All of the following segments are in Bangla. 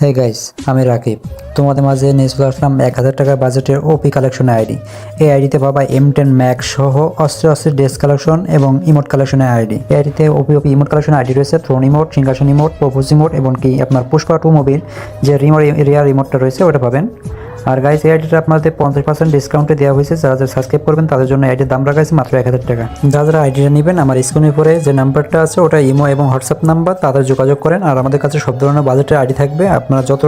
হে গাইস আমি রাকিব। তোমাদের মাঝে নিয়ে চলে আসলাম এক হাজার টাকার বাজেটের ওপি কালেকশন আইডি এই আইডিতে পাবা এম টেন ম্যাক সহ অস্ত্র অস্ত্রের ড্রেস কালেকশন এবং ইমোট কালেকশনের আইডি এই আইডিতে OP OP emote collection ID রয়েছে থ্রোন ইমোট সিংহাসন ইমোট প্রভুজ ইমোট এবং কি আপনার পুষ্পা টু মুভির যে রিমোট রিয়ার রিমোটটা রয়েছে, ওটা পাবেন। আর গাইস এই আইডিটা আপনাদের পঞ্চাশ পার্সেন্ট ডিসকাউন্টে দেওয়া হয়েছে। যারা যারা সাবস্ক্রাইব করবেন, তাদের জন্য আইডির দাম রাখা হয়েছে মাত্র এক হাজার টাকা। যারা যারা আইডিটা নেবেন, আমার স্ক্রিনের উপরে যে নাম্বারটা আছে, ওটা ইমো এবং হোয়াটসঅ্যাপ নাম্বার, তাদের যোগাযোগ করেন। আর আমাদের কাছে সব ধরনের বাজেটের আইডি থাকবে। আপনারা যত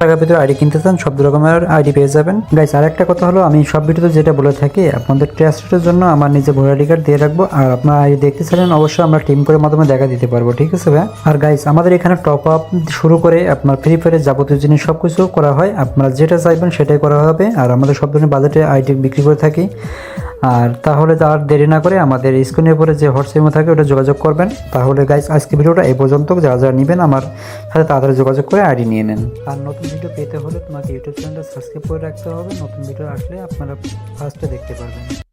টাকার ভিতরে আইডি কিনতে চান, সব রকমের আইডি পেয়ে যাবেন। গাইস আর একটা কথা হলো, আমি সব ভিডিওতে যেটা বলে থাকি, আপনাদের ট্রাস্টের জন্য আমার নিজে ভোটার আইডি কার্ড দিয়ে রাখব। আর আপনার আইডি দেখতে চাইলেন অবশ্যই আমরা টিম করে মাধ্যমে দেখা দিতে পারব, ঠিক আছে ভাই? আর গাইস আমাদের এখানে টপ আপ শুরু করে আপনার ফ্রি ফায়ারের যাবতীয় জিনিস সব কিছু করা হয়। আপনারা যেটা চাইবেন সেটাই করা হবে। আর আমাদের সব ধরনের বাজেটে আইটি বিক্রি করে থাকি। আর তাহলে আর দেরি না করে আমাদের স্ক্রিনের উপরে যে হোয়াটসঅ্যাপে থাকে, ওটা যোগাযোগ করবেন। তাহলে গাইজ আজকে ভিডিওটা এই পর্যন্ত। যারা যারা নেবেন আমার সাথে তাড়াতাড়ি যোগাযোগ করে আইডি নিয়ে নেন। আর নতুন ভিডিও পেতে হলে তোমাকে ইউটিউব চ্যানেলটা সাবস্ক্রাইব করে রাখতে হবে। নতুন ভিডিও আসলে আপনারা ফার্স্টে দেখতে পারবেন।